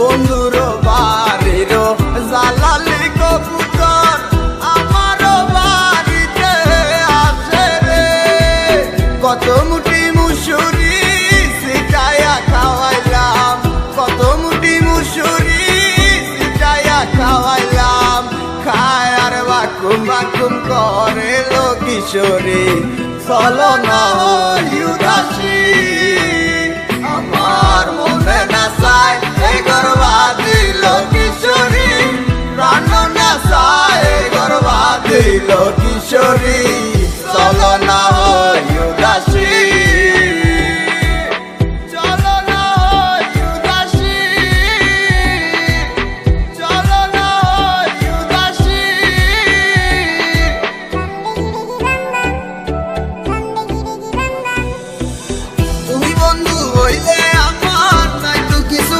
বন্ধুর বাড়ির জালালি কবুতর আমার বাড়িতে কত মুটি কত মুটি সিটায়া খায় আর বাকুম করে লো কিশোরী চলো না উদাসী Lord.